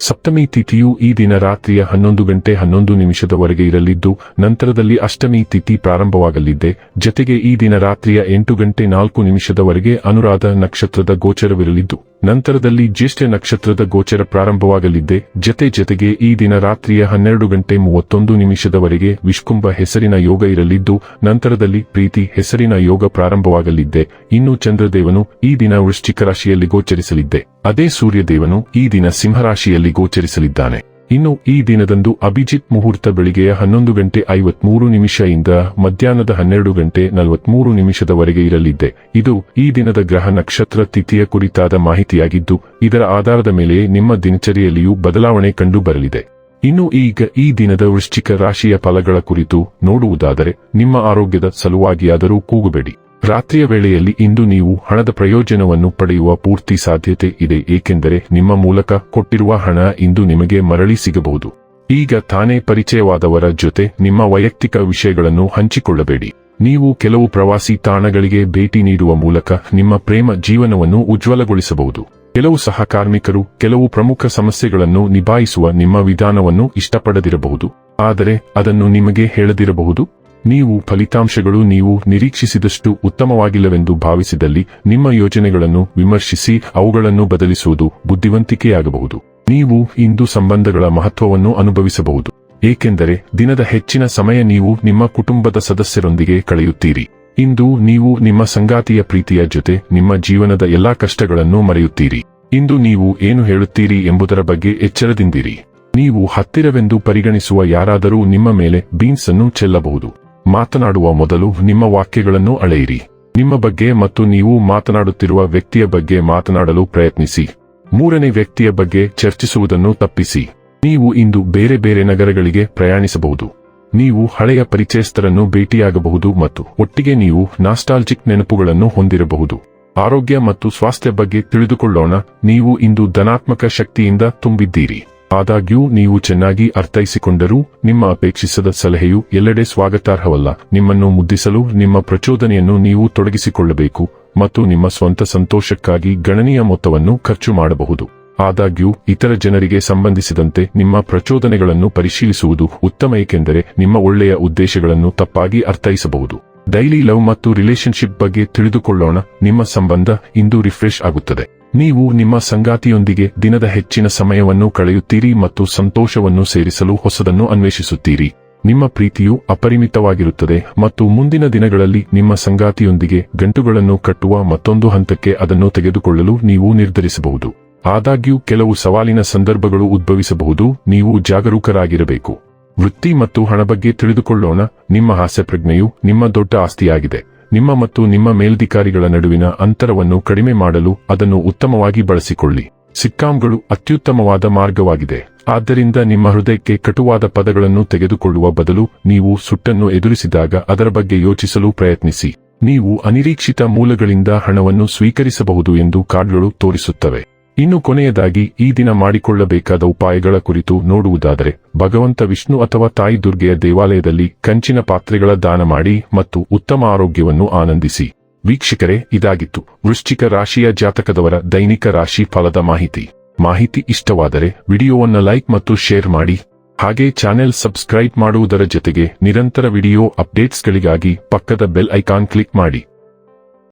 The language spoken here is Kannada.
ಸಪ್ತಮಿ ತಿಥಿಯು ಈ ದಿನ ರಾತ್ರಿಯ ಹನ್ನೊಂದು ಗಂಟೆ ಹನ್ನೊಂದು ನಿಮಿಷದವರೆಗೆ ಇರಲಿದ್ದು, ನಂತರದಲ್ಲಿ ಅಷ್ಟಮಿ ತಿಥಿ ಪ್ರಾರಂಭವಾಗಲಿದೆ. ಜತೆಗೆ ಈ ದಿನ ರಾತ್ರಿಯ ಎಂಟು ಗಂಟೆ ನಾಲ್ಕು ನಿಮಿಷದವರೆಗೆ ಅನುರಾಧ ನಕ್ಷತ್ರದ ಗೋಚರವಿರಲಿದ್ದು. ನಂತರದಲ್ಲಿ ಜ್ಯೇಷ್ಠ ನಕ್ಷತ್ರದ ಗೋಚರ ಪ್ರಾರಂಭವಾಗಲಿದ್ದೆ ಜತೆ ಜತೆಗೆ ಈ ದಿನ ರಾತ್ರಿಯ ಹನ್ನೆರಡು ಗಂಟೆ ಮೂವತ್ತೊಂದು ನಿಮಿಷದವರೆಗೆ ವಿಷ್ಕುಂಭ ಹೆಸರಿನ ಯೋಗ ಇರಲಿದ್ದು, ನಂತರದಲ್ಲಿ ಪ್ರೀತಿ ಹೆಸರಿನ ಯೋಗ ಪ್ರಾರಂಭವಾಗಲಿದ್ದೆ ಇನ್ನು ಚಂದ್ರದೇವನು ಈ ದಿನ ವೃಶ್ಚಿಕ ರಾಶಿಯಲ್ಲಿ ಗೋಚರಿಸಲಿದ್ದೆ ಅದೇ ಸೂರ್ಯದೇವನು ಈ ದಿನ ಸಿಂಹರಾಶಿಯಲ್ಲಿ ಗೋಚರಿಸಲಿದ್ದಾನೆ. ಇನ್ನು ಈ ದಿನದಂದು ಅಭಿಜಿತ್ ಮುಹೂರ್ತ ಬೆಳಿಗ್ಗೆ ಹನ್ನೊಂದು ಗಂಟೆ ಐವತ್ಮೂರು ಇಂದ ಮಧ್ಯಾಹ್ನದ ಹನ್ನೆರಡು ಗಂಟೆ ನಲವತ್ಮೂರು ನಿಮಿಷದವರೆಗೆ ಇರಲಿದೆ. ಇದು ಈ ದಿನದ ಗ್ರಹ ನಕ್ಷತ್ರ ತಿಥಿಯ ಕುರಿತಾದ ಮಾಹಿತಿಯಾಗಿದ್ದು, ಇದರ ಆಧಾರದ ಮೇಲೆ ನಿಮ್ಮ ದಿನಚರಿಯಲ್ಲಿಯೂ ಬದಲಾವಣೆ ಕಂಡು ಬರಲಿದೆ ಇನ್ನು ಈಗ ಈ ದಿನದ ವೃಶ್ಚಿಕ ರಾಶಿಯ ಫಲಗಳ ಕುರಿತು ನೋಡುವುದಾದರೆ, ನಿಮ್ಮ ಆರೋಗ್ಯದ ಸಲುವಾಗಿಯಾದರೂ ಕೂಗಬೇಡಿ. ರಾತ್ರಿಯ ವೇಳೆಯಲ್ಲಿ ಇಂದು ನೀವು ಹಣದ ಪ್ರಯೋಜನವನ್ನು ಪಡೆಯುವ ಪೂರ್ತಿ ಸಾಧ್ಯತೆ ಇದೆ, ಏಕೆಂದರೆ ನಿಮ್ಮ ಮೂಲಕ ಕೊಟ್ಟಿರುವ ಹಣ ಇಂದು ನಿಮಗೆ ಮರಳಿ ಸಿಗಬಹುದು. ಈಗ ತಾನೇ ಪರಿಚಯವಾದವರ ಜೊತೆ ನಿಮ್ಮ ವೈಯಕ್ತಿಕ ವಿಷಯಗಳನ್ನು ಹಂಚಿಕೊಳ್ಳಬೇಡಿ. ನೀವು ಕೆಲವು ಪ್ರವಾಸಿ ತಾಣಗಳಿಗೆ ಭೇಟಿ ನೀಡುವ ಮೂಲಕ ನಿಮ್ಮ ಪ್ರೇಮ ಜೀವನವನ್ನು ಉಜ್ವಲಗೊಳಿಸಬಹುದು. ಕೆಲವು ಸಹಕಾರ್ಮಿಕರು ಕೆಲವು ಪ್ರಮುಖ ಸಮಸ್ಯೆಗಳನ್ನು ನಿಭಾಯಿಸುವ ನಿಮ್ಮ ವಿಧಾನವನ್ನು ಇಷ್ಟಪಡದಿರಬಹುದು. ಆದರೆ ಅದನ್ನು ನಿಮಗೆ ಹೇಳದಿರಬಹುದು. ನೀವು ಫಲಿತಾಂಶಗಳು ನೀವು ನಿರೀಕ್ಷಿಸಿದಷ್ಟು ಉತ್ತಮವಾಗಿಲ್ಲವೆಂದು ಭಾವಿಸಿದಲ್ಲಿ ನಿಮ್ಮ ಯೋಜನೆಗಳನ್ನು ವಿಮರ್ಶಿಸಿ ಅವುಗಳನ್ನು ಬದಲಿಸುವುದು ಬುದ್ಧಿವಂತಿಕೆಯಾಗಬಹುದು. ನೀವು ಇಂದು ಸಂಬಂಧಗಳ ಮಹತ್ವವನ್ನು ಅನುಭವಿಸಬಹುದು. ಏಕೆಂದರೆ ದಿನದ ಹೆಚ್ಚಿನ ಸಮಯ ನೀವು ನಿಮ್ಮ ಕುಟುಂಬದ ಸದಸ್ಯರೊಂದಿಗೆ ಕಳೆಯುತ್ತೀರಿ. ಇಂದು ನೀವು ನಿಮ್ಮ ಸಂಗಾತಿಯ ಪ್ರೀತಿಯ ಜೊತೆ ನಿಮ್ಮ ಜೀವನದ ಎಲ್ಲಾ ಕಷ್ಟಗಳನ್ನು ಮರೆಯುತ್ತೀರಿ. ಇಂದು ನೀವು ಏನು ಹೇಳುತ್ತೀರಿ ಎಂಬುದರ ಬಗ್ಗೆ ಎಚ್ಚರದಿಂದಿರಿ. ನೀವು ಹತ್ತಿರವೆಂದು ಪರಿಗಣಿಸುವ ಯಾರಾದರೂ ನಿಮ್ಮ ಮೇಲೆ ಬೀನ್ಸ್ ಅನ್ನು ಚೆಲ್ಲಬಹುದು. ಮಾತನಾಡುವ ಮೊದಲು ನಿಮ್ಮ ವಾಕ್ಯಗಳನ್ನು ಅಳೆಯಿರಿ. ನಿಮ್ಮ ಬಗ್ಗೆ ಮತ್ತು ನೀವು ಮಾತನಾಡುತ್ತಿರುವ ವ್ಯಕ್ತಿಯ ಬಗ್ಗೆ ಮಾತನಾಡಲು ಪ್ರಯತ್ನಿಸಿ. ಮೂರನೇ ವ್ಯಕ್ತಿಯ ಬಗ್ಗೆ ಚರ್ಚಿಸುವುದನ್ನು ತಪ್ಪಿಸಿ. ನೀವು ಇಂದು ಬೇರೆ ಬೇರೆ ನಗರಗಳಿಗೆ ಪ್ರಯಾಣಿಸಬಹುದು. ನೀವು ಹಳೆಯ ಪರಿಚಯಸ್ಥರನ್ನು ಭೇಟಿಯಾಗಬಹುದು ಮತ್ತು ಒಟ್ಟಿಗೆ ನೀವು ನಾಸ್ಟಾಲ್ಜಿಕ್ ನೆನಪುಗಳನ್ನು ಹೊಂದಿರಬಹುದು. ಆರೋಗ್ಯ ಮತ್ತು ಸ್ವಾಸ್ಥ್ಯ ಬಗ್ಗೆ ತಿಳಿದುಕೊಳ್ಳೋಣ. ನೀವು ಇಂದು ಧನಾತ್ಮಕ ಶಕ್ತಿಯಿಂದ ತುಂಬಿದ್ದೀರಿ. ಆದಾಗ್ಯೂ ನೀವು ಚೆನ್ನಾಗಿ ಅರ್ಥೈಸಿಕೊಂಡರೂ ನಿಮ್ಮ ಅಪೇಕ್ಷಿಸದ ಸಲಹೆಯು ಎಲ್ಲೆಡೆ ಸ್ವಾಗತಾರ್ಹವಲ್ಲ. ನಿಮ್ಮನ್ನು ಮುದ್ದಿಸಲು ನಿಮ್ಮ ಪ್ರಚೋದನೆಯನ್ನು ನೀವು ತೊಡಗಿಸಿಕೊಳ್ಳಬೇಕು ಮತ್ತು ನಿಮ್ಮ ಸ್ವಂತ ಸಂತೋಷಕ್ಕಾಗಿ ಗಣನೀಯ ಮೊತ್ತವನ್ನು ಖರ್ಚು ಮಾಡಬಹುದು. ಆದಾಗ್ಯೂ ಇತರ ಜನರಿಗೆ ಸಂಬಂಧಿಸಿದಂತೆ ನಿಮ್ಮ ಪ್ರಚೋದನೆಗಳನ್ನು ಪರಿಶೀಲಿಸುವುದು ಉತ್ತಮ ಏಕೆಂದರೆ ನಿಮ್ಮ ಒಳ್ಳೆಯ ಉದ್ದೇಶಗಳನ್ನು ತಪ್ಪಾಗಿ ಅರ್ಥೈಸಬಹುದು. ಡೈಲಿ ಲವ್ ಮತ್ತು ರಿಲೇಶನ್ಶಿಪ್ ಬಗ್ಗೆ ತಿಳಿದುಕೊಳ್ಳೋಣ. ನಿಮ್ಮ ಸಂಬಂಧ ಇಂದು ರಿಫ್ರೆಶ್ ಆಗುತ್ತದೆ. ನೀವು ನಿಮ್ಮ ಸಂಗಾತಿಯೊಂದಿಗೆ ದಿನದ ಹೆಚ್ಚಿನ ಸಮಯವನ್ನು ಕಳೆಯುತ್ತೀರಿ ಮತ್ತು ಸಂತೋಷವನ್ನು ಸೇರಿಸಲು ಹೊಸದನ್ನು ಅನ್ವೇಷಿಸುತ್ತೀರಿ. ನಿಮ್ಮ ಪ್ರೀತಿಯು ಅಪರಿಮಿತವಾಗಿರುತ್ತದೆ ಮತ್ತು ಮುಂದಿನ ದಿನಗಳಲ್ಲಿ ನಿಮ್ಮ ಸಂಗಾತಿಯೊಂದಿಗೆ ಗಂಟುಗಳನ್ನು ಕಟ್ಟುವ ಮತ್ತೊಂದು ಹಂತಕ್ಕೆ ಅದನ್ನು ತೆಗೆದುಕೊಳ್ಳಲು ನೀವು ನಿರ್ಧರಿಸಬಹುದು. ಆದಾಗ್ಯೂ, ಕೆಲವು ಸವಾಲಿನ ಸಂದರ್ಭಗಳು ಉದ್ಭವಿಸಬಹುದು. ನೀವು ಜಾಗರೂಕರಾಗಿರಬೇಕು. ವೃತ್ತಿ ಮತ್ತು ಹಣ ಬಗ್ಗೆ ತಿಳಿದುಕೊಳ್ಳೋಣ. ನಿಮ್ಮ ಹಾಸ್ಯಪ್ರಜ್ಞೆಯು ನಿಮ್ಮ ದೊಡ್ಡ ಆಸ್ತಿಯಾಗಿದೆ. ನಿಮ್ಮ ಮತ್ತು ನಿಮ್ಮ ಮೇಲ್ಧಿಕಾರಿಗಳ ನಡುವಿನ ಅಂತರವನ್ನು ಕಡಿಮೆ ಮಾಡಲು ಅದನ್ನು ಉತ್ತಮವಾಗಿ ಬಳಸಿಕೊಳ್ಳಿ. ಸಿಕ್ಕಾಂಗಳು ಅತ್ಯುತ್ತಮವಾದ ಮಾರ್ಗವಾಗಿದೆ. ಆದ್ದರಿಂದ ನಿಮ್ಮ ಹೃದಯಕ್ಕೆ ಕಟುವಾದ ಪದಗಳನ್ನು ತೆಗೆದುಕೊಳ್ಳುವ ಬದಲು ನೀವು ಸುಟ್ಟನ್ನು ಎದುರಿಸಿದಾಗ ಅದರ ಬಗ್ಗೆ ಯೋಚಿಸಲು ಪ್ರಯತ್ನಿಸಿ. ನೀವು ಅನಿರೀಕ್ಷಿತ ಮೂಲಗಳಿಂದ ಹಣವನ್ನು ಸ್ವೀಕರಿಸಬಹುದು ಎಂದು ಕಾರ್ಡ್ಗಳು ತೋರಿಸುತ್ತವೆ. ಇನ್ನು ಕೊನೆಯದಾಗಿ ಈ ದಿನ ಮಾಡಿಕೊಳ್ಳಬೇಕಾದ ಉಪಾಯಗಳ ಕುರಿತು ನೋಡುವುದಾದರೆ, ಭಗವಂತ ವಿಷ್ಣು ಅಥವಾ ತಾಯಿ ದುರ್ಗೆಯ ದೇವಾಲಯದಲ್ಲಿ ಕಂಚಿನ ಪಾತ್ರೆಗಳ ದಾನ ಮಾಡಿ ಮತ್ತು ಉತ್ತಮ ಆರೋಗ್ಯವನ್ನು ಆನಂದಿಸಿ. ವೀಕ್ಷಕರೇ, ಇದಾಗಿತ್ತು. ವೃಶ್ಚಿಕ ರಾಶಿಯ ಜಾತಕದವರ ದೈನಿಕ ರಾಶಿ ಫಲದ ಮಾಹಿತಿ. ಮಾಹಿತಿ ಇಷ್ಟವಾದರೆ ವಿಡಿಯೋವನ್ನು ಲೈಕ್ ಮತ್ತು ಶೇರ್ ಮಾಡಿ. ಹಾಗೆ ಚಾನೆಲ್ ಸಬ್ಸ್ಕ್ರೈಬ್ ಮಾಡುವುದರ ಜೊತೆಗೆ ನಿರಂತರ ವಿಡಿಯೋ ಅಪ್ಡೇಟ್ಸ್ಗಳಿಗಾಗಿ ಪಕ್ಕದ ಬೆಲ್ ಐಕಾನ್ ಕ್ಲಿಕ್ ಮಾಡಿ.